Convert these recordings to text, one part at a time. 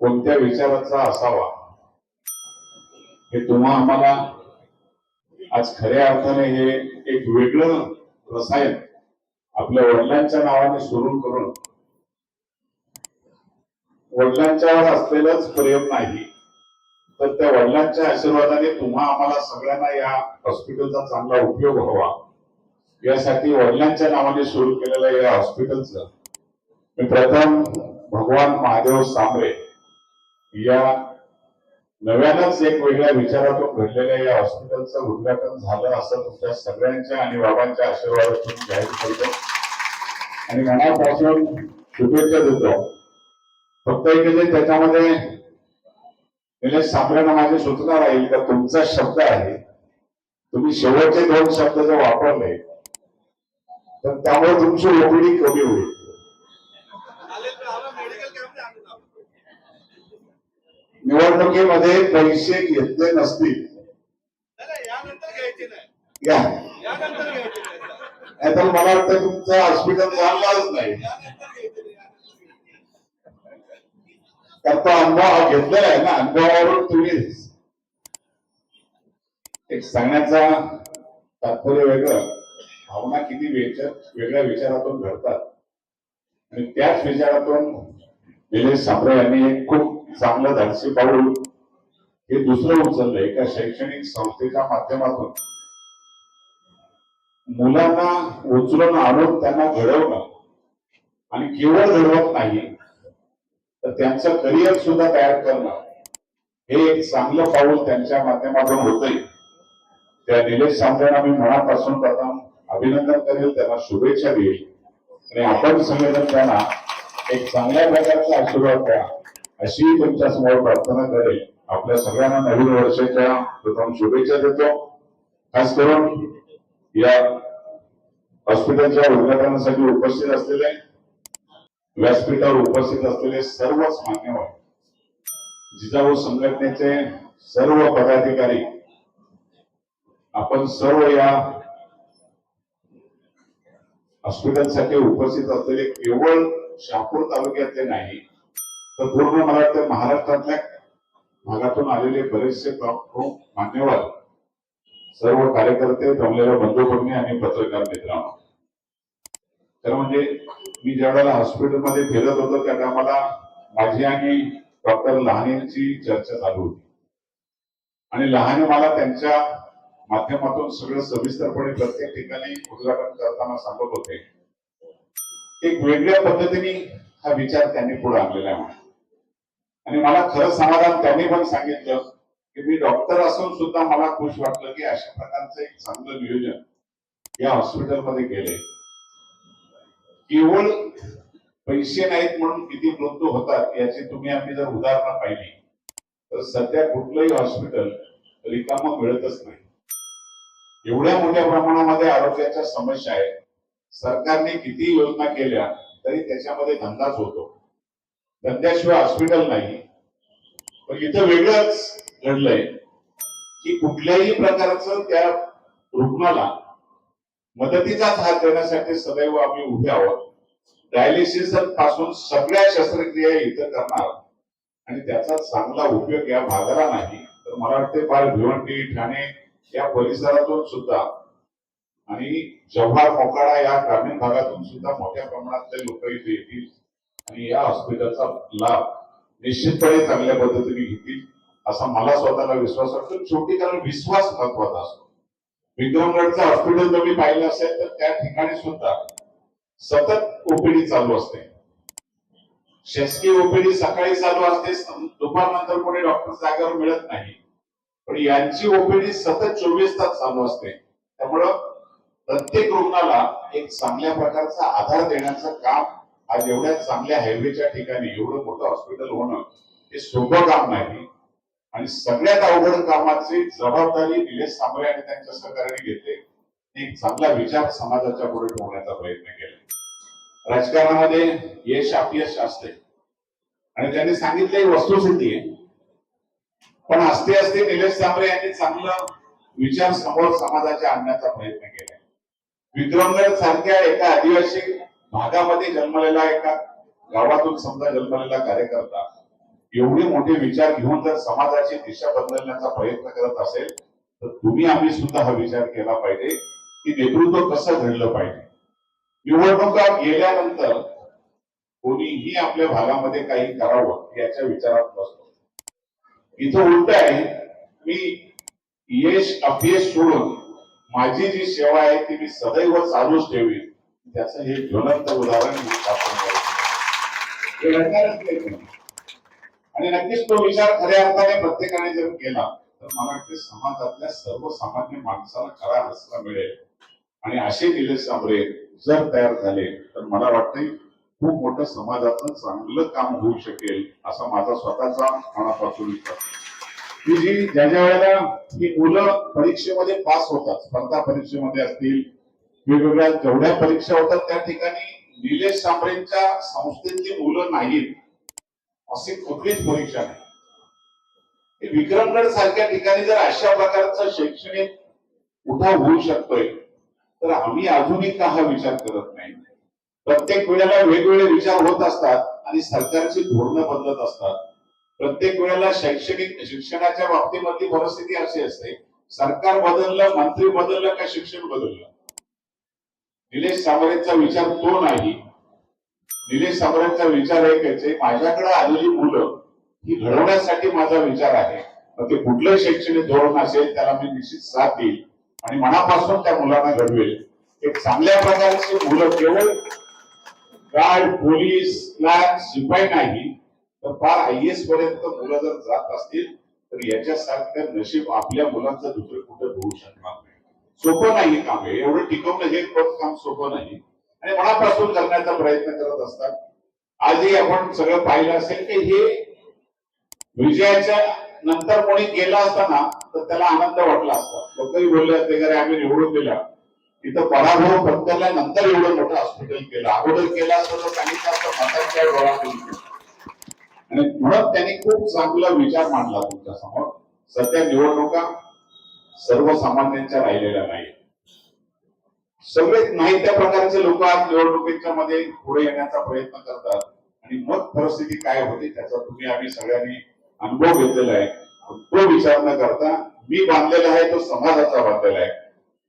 कोणत्या विचाराचा असावा? हे तुम्हा आम्हाला आज खऱ्या अर्थाने हे एक वेगळं रसायन आपल्या वडिलांच्या नावाने सुरू करून वडिलांच्यावर असलेलंच प्रेम नाही तर त्या वडिलांच्या आशीर्वादाने तुम्हा आम्हाला सगळ्यांना या हॉस्पिटलचा चांगला उपयोग व्हावा. यासाठी वडिलांच्या नावाने सुरू केलेल्या या हॉस्पिटलचं मी प्रथम भगवान महादेव सांबरे या नव्यानच एक वेगळ्या विचारातून घडलेल्या या हॉस्पिटलचं उद्घाटन झालं असं तुमच्या सगळ्यांच्या आणि बाबांच्या आशीर्वादातून जाहीर करतो. आणि मनापासून शुभेच्छा देतो. फक्त एक जे त्याच्यामध्ये निलेश सांबरेंना माझी सूचना राहील का तुमचा शब्द आहे. तुम्ही शेवटचे दोन शब्द जर वापरले तर त्यामुळे तुमची ओपीडी कमी होईल. निवडणुकीमध्ये पैसे घेतले नसतील. घ्यायचे नाही. नाहीतर मला वाटतं तुमचं हॉस्पिटल चालणारच नाही. यानंतर घ्यायचे नाही तर तो अनुभव घेतलेला आहे ना अनुभवावरून तुम्ही एक सांगण्याचा तात्पर्य वेगळं. भावना किती वेगळ्या विचारातून घडतात. आणि त्याच विचारातून निलेश सांबरे यांनी एक खूप चांगलं धाडसी पाऊल. हे दुसरं उचललं एका शैक्षणिक संस्थेच्या माध्यमातून. मुलांना उचलून आणून त्यांना घडवणं. आणि केवळ घडवत नाही तर त्यांचं करिअर सुद्धा तयार करणं. हे एक चांगलं पाऊल त्यांच्या माध्यमातून होतंय. त्या निलेश सांबरेंना मी मनापासून प्रथम अभिनंदन करेल. त्यांना शुभेच्छा देईल. आणि आपण सगळेजण त्यांना एक चांगल्या प्रकारचा आशीर्वाद द्या. अशी तुमच्यासमोर प्रार्थना करेल. आपल्या सगळ्यांना नवीन वर्षाच्या प्रथम शुभेच्छा देतो. खास करून या हॉस्पिटलच्या उद्घाटनासाठी उपस्थित असलेले व्यासपीठावर उपस्थित असलेले सर्वच मान्यवर जिजाऊ संघटनेचे सर्व पदाधिकारी आपण सर्व या हॉस्पिटलसाठी उपस्थित असलेले केवळ शहापूर तालुक्यातले नाही तर पूर्ण मला वाटतं महाराष्ट्रातल्या भागातून आलेले बरेचसे प्रमुख मान्यवर सर्व कार्यकर्ते जमलेल्या बंधू आणि पत्रकार मित्रांनो. तर म्हणजे मी ज्या वेळेला हॉस्पिटलमध्ये फिरत होतो त्या टायमाला माझी आणि डॉक्टर लहानेंची चर्चा चालू होती. आणि लहाने मला त्यांच्या माध्यमातून सगळं सविस्तरपणे प्रत्येक ठिकाणी उद्घाटन करताना सांगत होते. एक वेगळ्या पद्धतीने हा विचार त्यांनी पुढे आणलेला आहे. आणि मला खरं समाधान त्यांनी पण सांगितलं की मी डॉक्टर असून सुद्धा मला खुश वाटलं की अशा प्रकारचं एक चांगलं नियोजन या हॉस्पिटलमध्ये केले केवळ पैसे नाहीत म्हणून किती मृत्यू होतात याची तुम्ही आम्ही जर उदाहरणं पाहिली तर सध्या कुठलंही हॉस्पिटल रिकाम मिळतच नाही. एवढ्या मोठ्या प्रमाणामध्ये आरोग्याच्या समस्या आहेत. सरकारने किती योजना केल्या तरी त्याच्यामध्ये धंदाच होतो. धंद्याशिवाय हॉस्पिटल नाही. पण इथं वेगळंच घडलंय की कुठल्याही प्रकारचं त्या रुग्णाला मदतीचाच हात देण्यासाठी सदैव आम्ही उभे आहोत. डायलिसिसपासून सगळ्या शस्त्रक्रिया इथं करणार आणि त्याचा चांगला उपयोग या भागाला नाही तर मला वाटते फार भिवंडी ठाणे या परिसरातून सुद्धा आणि जव्हार मोकाडा या ग्रामीण भागातून सुद्धा मोठ्या प्रमाणात लोक इथे येतील. आणि या हॉस्पिटलचा लाभ निश्चितपणे चांगल्या पद्धतीने घेतील असा मला स्वतःला विश्वास वाटतो. शेवटी कारण विश्वास महत्त्वाचा असतो. विक्रमगडचं हॉस्पिटल तुम्ही पाहिलं असेल तर त्या ठिकाणी सुद्धा सतत ओपीडी चालू असते. शासकीय ओपीडी सकाळी चालू असते दुपारनंतर कोणी डॉक्टर जागेवर मिळत नाही. पण यांची ओपीडी सतत चोवीस तास चालू असते. त्यामुळं प्रत्येक रुग्णाला एक चांगल्या प्रकारचा आधार देण्याचं काम आज एवढ्या चांगल्या हायवेच्या ठिकाणी एवढं मोठं हॉस्पिटल होणं हे सोपं काम नाही. आणि सगळ्यात अवघड कामाची जबाबदारी निलेश सांबळे आणि त्यांच्या सहकार्याने घेतले. एक चांगला विचार समाजाच्या पुढे ठेवण्याचा प्रयत्न केला. राजकारणामध्ये यश अपयश असते आणि त्यांनी सांगितले वस्तुस्थिती आहे. पण असते असते निलेश सांबळे यांनी चांगलं विचार समोर समाजाच्या आणण्याचा प्रयत्न केला. विक्रमगड सारख्या एका आदिवासी भागामध्ये जन्मलेला एका गावातून समजा जन्मलेला कार्यकर्ता एवढे मोठे विचार घेऊन जर समाजाची दिशा बदलण्याचा प्रयत्न करत असेल तर तुम्ही आम्ही सुद्धा हा विचार केला पाहिजे की नेतृत्व कसं घडलं पाहिजे. निवडणुका गेल्यानंतर कोणीही आपल्या भागामध्ये काही करावं याच्या विचारात बसतो. इथं उलट आहे मी यश अपयश सोडून माझी जी सेवा आहे ती मी सदैव चालूच ठेवी त्याचं हे ज्वलंत उदाहरण आपण घडणारच नाही. आणि नक्कीच तो विचार खऱ्या अर्थाने प्रत्येकाने जर केला तर मला वाटते समाजातल्या सर्वसामान्य माणसाला खरा हसला मिळेल. आणि असे दिले सामरे जर तयार झाले तर मला वाटते खूप मोठं समाजातून चांगलं काम होऊ शकेल असा माझा स्वतःचा मनापासून विचार. की जी ज्या ज्या वेळेला ही मुलं परीक्षेमध्ये पास होतात स्पर्धा परीक्षेमध्ये असतील वेगवेगळ्या जेवढ्या परीक्षा होतात त्या ठिकाणी निलेश सांबरेंच्या संस्थेतली मुलं नाहीत. अशी कुठलीच परीक्षा नाही. विक्रमगड सारख्या ठिकाणी जर अशा प्रकारचं शैक्षणिक उठाव होऊ शकतोय तर आम्ही अजूनही का हा विचार करत नाही? प्रत्येक वेळेला वेगवेगळे विचार होत असतात आणि सरकारची धोरणं बदलत असतात. प्रत्येक वेळेला शैक्षणिक शिक्षणाच्या बाबतीमधली परिस्थिती अशी असते सरकार बदललं मंत्री बदललं का शिक्षण बदललं? निलेश सावरेंचा विचार तो नाही. निलेश सावरेंचा विचार एकच आहे माझ्याकडे आलेली मुलं ही घडवण्यासाठी माझा विचार आहे. मग ते कुठलं शैक्षणिक धोरण असेल त्याला मी निश्चित साथ देईल आणि मनापासून त्या मुलांना घडवेल. एक चांगल्या प्रकारची मुलं केवळ गार्ड पोलीस क्लार्क शिपाई नाही तर फार आय एस पर्यंत मुलं जर जात असतील तर याच्यासारखं नशीब आपल्या मुलांचं दुसरं कुठं होऊ शकणार सोपं नाही काम आहे एवढं टिकवणं हे पद काम सोपं नाही. आणि मनापासून करण्याचा प्रयत्न करत असतात. आजही आपण सगळं पाहिलं असेल की हे विजयाच्या नंतर कोणी गेला असताना तर त्याला आनंद वाटला असता. लोकही बोलले असते की आम्ही निवडून दिला. तिथं पराभव पत्करल्यानंतर एवढं मोठं हॉस्पिटल केलं. अगोदर केला असतं तर सांगितलं असतं मतांच्या डोळ्यातून आणि म्हणून त्यांनी खूप चांगला विचार मांडला तुमच्यासमोर सध्या निवडणुका सर्वसामान्यांच्या राहिलेल्या नाही सगळेच नाही त्या प्रकारचे लोक आज निवडणुकीच्या मध्ये पुढे येण्याचा प्रयत्न करतात. आणि मग परिस्थिती काय होते त्याचा तुम्ही आम्ही सगळ्यांनी अनुभव घेतलेला आहे. तो विचार न करता मी बांधलेला आहे तो समाजाचा बांधलेला आहे.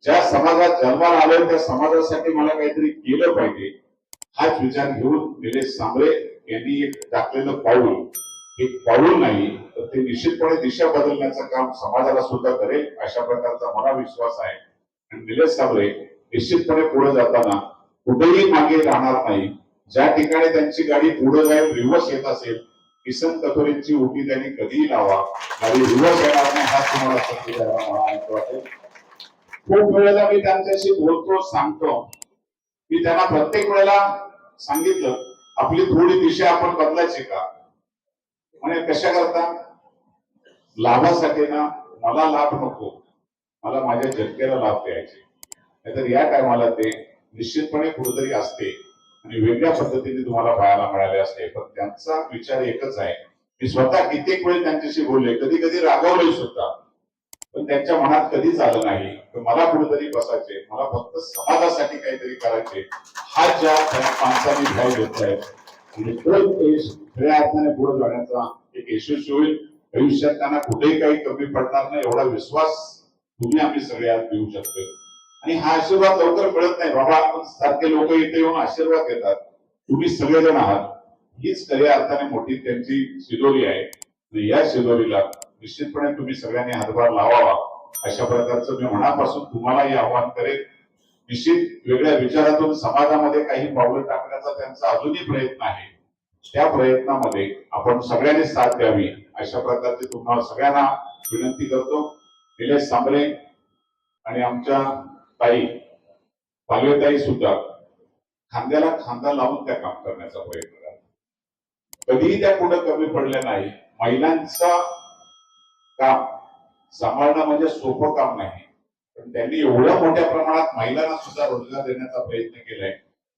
ज्या समाजात जन्माला आलोय त्या समाजासाठी मला काहीतरी केलं पाहिजे. हाच विचार घेऊन निलेश सांबळे यांनी एक टाकलेलं पाऊल. एक पाऊल नाही तर ते निश्चितपणे दिशा बदलण्याचं काम समाजाला सुद्धा करेल अशा प्रकारचा मला विश्वास आहे. आणि निलेश सांबरे निश्चितपणे पुढे जाताना कुठेही मागे राहणार नाही. ज्या ठिकाणी त्यांची गाडी पुढे जाईल रिव्हर्स येत असेल किसन कथोरेंची उठी त्यांनी कधीही लावा. गाडी रिव्हर्स येणार नाही हा तुम्हाला संधी द्यायला मला वाटेल. खूप वेळेला मी त्यांच्याशी बोलतो सांगतो. मी त्यांना प्रत्येक वेळेला सांगितलं आपली थोडी दिशा आपण बदलायची का? म्हणे कशा करता? लाभासाठी ना मला लाभ नको. मला माझ्या जनतेला लाभ द्यायचे. नाहीतर या टायमाला ते निश्चितपणे कुठेतरी असते. आणि वेगळ्या पद्धतीने तुम्हाला पाहायला मिळाले असते. पण त्यांचा विचार एकच आहे. मी स्वतः कित्येक वेळ त्यांच्याशी बोलले. कधी कधी रागवले सुद्धा. पण त्यांच्या मनात कधीच आलं नाही. तर मला कुठेतरी बसायचे. मला फक्त समाजासाठी काहीतरी करायचे. हा ज्या माणसांनी माणसाने भाव आहेत आणि खऱ्या अर्थाने पुढे जाण्याचा एक यशस्वी होईल. भविष्यात त्यांना कुठेही काही कमी पडणार नाही एवढा विश्वास तुम्ही आम्ही सगळे आज देऊ शकतो आणि हा आशीर्वाद लवकर मिळत नाही. बाबा आपण सारखे लोक इथे येऊन आशीर्वाद देतात तुम्ही सगळेजण आहात. हीच खऱ्या अर्थाने मोठी त्यांची शिदोरी आहे. आणि या शिदोरीला निश्चितपणे तुम्ही सगळ्यांनी हातभार लावावा. अशा प्रकारचं मी मनापासून तुम्हालाही आव्हान करेन. निश्चित वेगळ्या विचारातून समाजामध्ये काही पावलं टाकण्याचा त्यांचा अजूनही प्रयत्न आहे. त्या प्रयत्नामध्ये आपण सगळ्यांनी साथ द्यावी. अशा प्रकारचे तुम्हाला सगळ्यांना विनंती करतो. निलेश सांबरे आणि आमच्या ताई पालवेताई सुद्धा खांद्याला खांदा लावून त्या काम करण्याचा प्रयत्न करा. कधीही त्या पुढे कमी पडल्या नाही. महिलांचा काम सांभाळणं म्हणजे सोपं काम नाही. पण त्यांनी एवढ्या मोठ्या प्रमाणात महिलांना सुद्धा रोजगार देण्याचा प्रयत्न केलाय.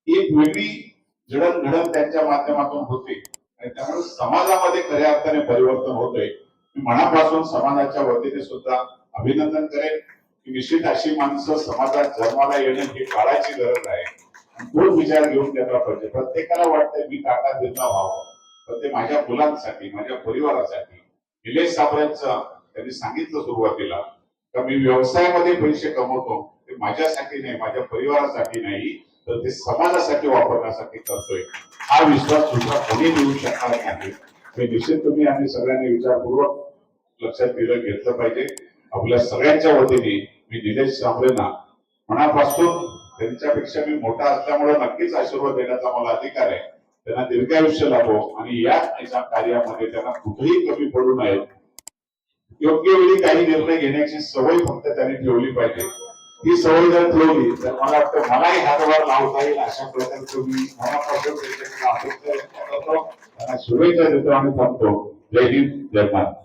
एक वेगळी जडणघडण त्यांच्या माध्यमातून होते. आणि त्यामुळे समाजामध्ये खऱ्या अर्थाने परिवर्तन होतंय. मनापासून समाजाच्या वतीने सुद्धा अभिनंदन करेन की निश्चित अशी माणसं समाजात जन्माला येणं ही काळाची गरज आहे. तोच विचार घेऊन त्याला पाहिजे प्रत्येकाला वाटतंय मी काका बिर्ला व्हावं. पण ते माझ्या मुलांसाठी माझ्या परिवारासाठी निलेश साबऱ्यांचं त्यांनी सांगितलं सुरुवातीला का मी व्यवसायामध्ये पैसे कमवतो? ते माझ्यासाठी नाही माझ्या परिवारासाठी नाही. तर ते समाजासाठी वापरण्यासाठी करतोय. हा विश्वास सुद्धा कोणी मिळू शकणार नाही. हे निश्चित तुम्ही आम्ही सगळ्यांनी विचारपूर्वक लक्षात दिलं घेतलं पाहिजे. आपल्या सगळ्यांच्या वतीने मी निलेश साबळेंना मनापासून त्यांच्यापेक्षा मी मोठा असल्यामुळे नक्कीच आशीर्वाद देण्याचा मला अधिकार आहे. त्यांना दीर्घायुष्य लाभो आणि या कार्यामध्ये त्यांना कुठेही कमी पडू नये. योग्य वेळी काही निर्णय घेण्याची सवय फक्त त्यांनी ठेवली पाहिजे. ही सवय जर ठेवली तर मला वाटतं मलाही हातभार लावता येईल अशा प्रकारचं मी मनापासून शुभेच्छा देतो आणि थांबतो. जय हिंद जय महाराज